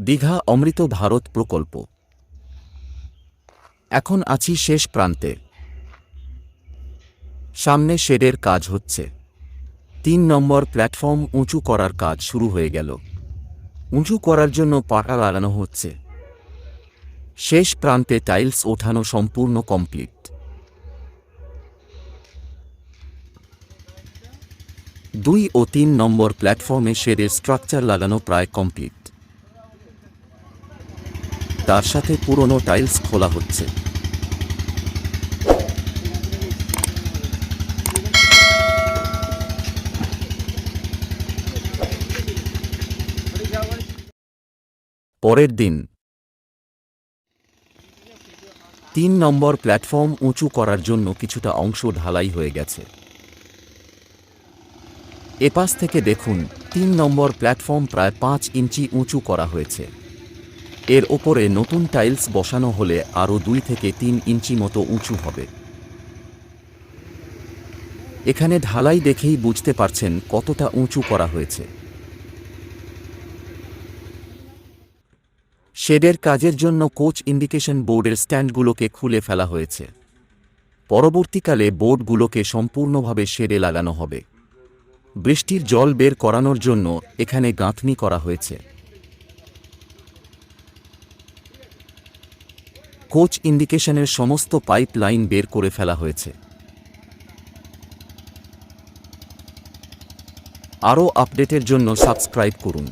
দীঘা অমৃত ভারত প্রকল্প। এখন আছি শেষ প্রান্তে। সামনে শেডের কাজ হচ্ছে। তিন নম্বর প্ল্যাটফর্ম উঁচু করার কাজ শুরু হয়ে গেল। উঁচু করার জন্য পাটা লাগানো হচ্ছে। শেষ প্রান্তে টাইলস ওঠানো সম্পূর্ণ কমপ্লিট। দুই ও তিন নম্বর প্ল্যাটফর্মে শেডের স্ট্রাকচার লাগানো প্রায় কমপ্লিট। তার সাথে পুরনো টাইলস খোলা হচ্ছে। পরের দিন। তিন নম্বর প্ল্যাটফর্ম উঁচু করার জন্য কিছুটা অংশ ঢালাই হয়ে গেছে। এপাশ থেকে দেখুন, তিন নম্বর প্ল্যাটফর্ম প্রায় পাঁচ ইঞ্চি উঁচু করা হয়েছে। এর ওপরে নতুন টাইলস বসানো হলে আরও দুই থেকে তিন ইঞ্চি মতো উঁচু হবে। এখানে ঢালাই দেখেই বুঝতে পারছেন কতটা উঁচু করা হয়েছে। শেডের কাজের জন্য কোচ ইন্ডিকেশন বোর্ডের স্ট্যান্ডগুলোকে খুলে ফেলা হয়েছে। পরবর্তীকালে বোর্ডগুলোকে সম্পূর্ণভাবে শেডে লাগানো হবে। বৃষ্টির জল বের করানোর জন্য এখানে গাঁথনি করা হয়েছে। কোচ ইন্ডিকেশনের সমস্ত পাইপ লাইন বের করে ফেলা হয়েছে। আরও আপডেটের জন্য সাবস্ক্রাইব করুন।